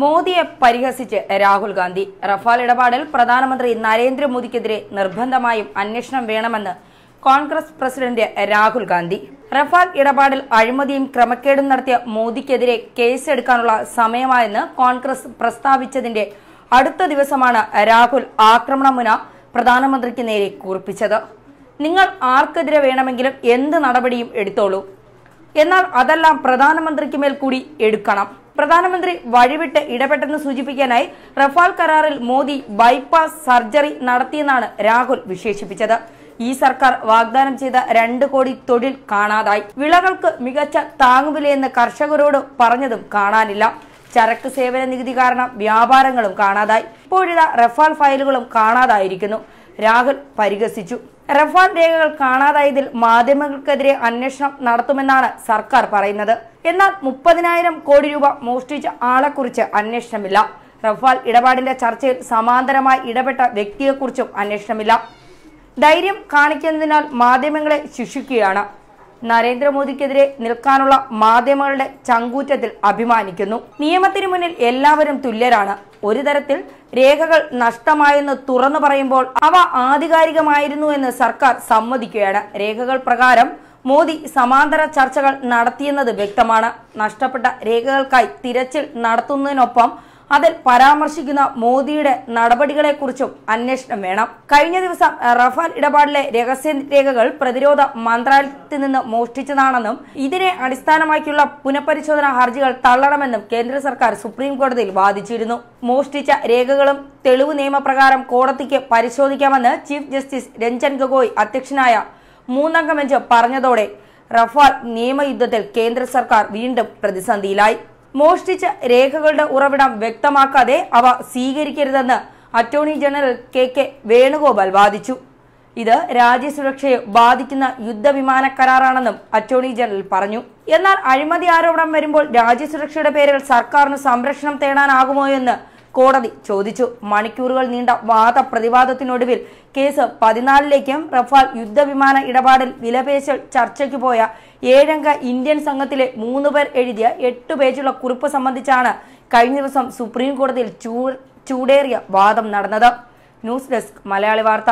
മോദിയെ പരിഹസിച്ച് രാഹുൽ ഗാന്ധി. റഫാൽ ഇടപാടിൽ പ്രധാനമന്ത്രി നരേന്ദ്രമോദിക്കെതിരെ നിർബന്ധമായും അന്വേഷണം വേണമെന്ന് Congress president Rahul Gandhi. Rafale ഇടപാടിൽ അഴിമതിയും ക്രമക്കേടും നടത്തിയ മോദിക്കെതിരെ കേസെടുക്കാനുള്ള സമയമായെന്ന് കോൺഗ്രസ് പ്രസ്താവിച്ചതിന്റെ അടുത്ത ദിവസമാണ് രാഹുൽ ആക്രമണമുന പ്രധാനമന്ത്രിക്ക് നേരെ കുറിപ്പിച്ചത്. നിങ്ങൾ ആർക്കെതിരെ വേണമെങ്കിലും എന്ത് നടപടിയും എടുത്തോളൂ. എന്നാൽ അതെല്ലാം പ്രധാനമന്ത്രിക്ക് മേൽ കൂടി എടുക്കണം. പ്രധാനമന്ത്രി വഴിവിട്ട് ഇടപെട്ടെന്ന് സൂചിപ്പിക്കാനായി റഫാൽ കരാറിൽ മോദി ബൈപ്പാസ് സർജറി നടത്തിയെന്നാണ് രാഹുൽ വിശേഷിപ്പിച്ചത്. ഈ സർക്കാർ വാഗ്ദാനം ചെയ്ത രണ്ട് കോടി തൊഴിൽ കാണാതായി. വിളകൾക്ക് മികച്ച താങ്ങുവിലയെന്ന് കർഷകരോട് പറഞ്ഞതും കാണാനില്ല. ചരക്ക് സേവന നികുതി കാരണം വ്യാപാരങ്ങളും കാണാതായി. ഇപ്പോഴിതാ റഫാൽ ഫയലുകളും കാണാതായിരിക്കുന്നു. രാഹുൽ പരിഹസിച്ചു. റഫാൽ രേഖകൾ കാണാതായതിൽ മാധ്യമങ്ങൾക്കെതിരെ അന്വേഷണം നടത്തുമെന്നാണ് സർക്കാർ പറയുന്നത്. എന്നാൽ മുപ്പതിനായിരം കോടി രൂപ മോഷ്ടിച്ച ആളെക്കുറിച്ച് അന്വേഷണമില്ല. റഫാൽ ഇടപാടിന്റെ ചർച്ചയിൽ സമാന്തരമായി ഇടപെട്ട വ്യക്തിയെക്കുറിച്ചും അന്വേഷണമില്ല. ധൈര്യം കാണിക്കുന്നതിനാൽ മാധ്യമങ്ങളെ ശിക്ഷിക്കുകയാണ്. നരേന്ദ്രമോദിക്കെതിരെ നിൽക്കാനുള്ള മാധ്യമങ്ങളുടെ ചങ്കൂറ്റത്തിൽ അഭിമാനിക്കുന്നു. നിയമത്തിന് മുന്നിൽ എല്ലാവരും തുല്യരാണ്. ഒരു തരത്തിൽ രേഖകൾ നഷ്ടമായെന്ന് തുറന്നു പറയുമ്പോൾ അവ ആധികാരികമായിരുന്നു എന്ന് സർക്കാർ സമ്മതിക്കുകയാണ്. രേഖകൾ പ്രകാരം മോദി സമാന്തര ചർച്ചകൾ നടത്തിയെന്നത് വ്യക്തമാണ്. നഷ്ടപ്പെട്ട രേഖകൾക്കായി തിരച്ചിൽ നടത്തുന്നതിനൊപ്പം അതിൽ പരാമർശിക്കുന്ന മോദിയുടെ നടപടികളെക്കുറിച്ചും അന്വേഷണം വേണം. കഴിഞ്ഞ ദിവസം റഫാൽ ഇടപാടിലെ രഹസ്യ രേഖകൾ പ്രതിരോധ മന്ത്രാലയത്തിൽ നിന്ന് മോഷ്ടിച്ചതാണെന്നും ഇതിനെ അടിസ്ഥാനമാക്കിയുള്ള പുനഃപരിശോധനാ ഹർജികൾ തള്ളണമെന്നും കേന്ദ്ര സർക്കാർ സുപ്രീം കോടതിയിൽ വാദിച്ചിരുന്നു. മോഷ്ടിച്ച രേഖകളും തെളിവ് നിയമപ്രകാരം കോടതിക്ക് പരിശോധിക്കാമെന്ന് ചീഫ് ജസ്റ്റിസ് രഞ്ജൻ ഗൊഗോയ് അധ്യക്ഷനായ മൂന്നംഗ ബെഞ്ച് പറഞ്ഞതോടെ റഫാൽ നിയമയുദ്ധത്തിൽ കേന്ദ്ര സർക്കാർ വീണ്ടും പ്രതിസന്ധിയിലായി. മോഷ്ടിച്ച രേഖകളുടെ ഉറവിടം വ്യക്തമാക്കാതെ അവ സ്വീകരിക്കരുതെന്ന് attorney general K K Venugopal വാദിച്ചു. ഇത് രാജ്യസുരക്ഷയെ ബാധിക്കുന്ന യുദ്ധവിമാന കരാറാണെന്നും അറ്റോർണി ജനറൽ പറഞ്ഞു. എന്നാൽ അഴിമതി ആരോപണം വരുമ്പോൾ രാജ്യസുരക്ഷയുടെ പേരിൽ സർക്കാരിന് സംരക്ഷണം തേടാനാകുമോ എന്ന് കോടതി ചോദിച്ചു. മണിക്കൂറുകൾ നീണ്ട വാദപ്രതിവാദത്തിനൊടുവിൽ കേസ് പതിനാലിലേക്കും റഫാൽ യുദ്ധവിമാന ഇടപാടിൽ വിലപേശൽ ചർച്ചയ്ക്ക് പോയ ഏഴംഗ ഇന്ത്യൻ സംഘത്തിലെ മൂന്ന് പേർ എഴുതിയ എട്ട് പേജുള്ള കുറിപ്പ് സംബന്ധിച്ചാണ് കഴിഞ്ഞ ദിവസം സുപ്രീം കോടതിയിൽ ചൂടേറിയ വാദം നടന്നത്. ന്യൂസ് ഡെസ്ക് മലയാളി വാർത്ത.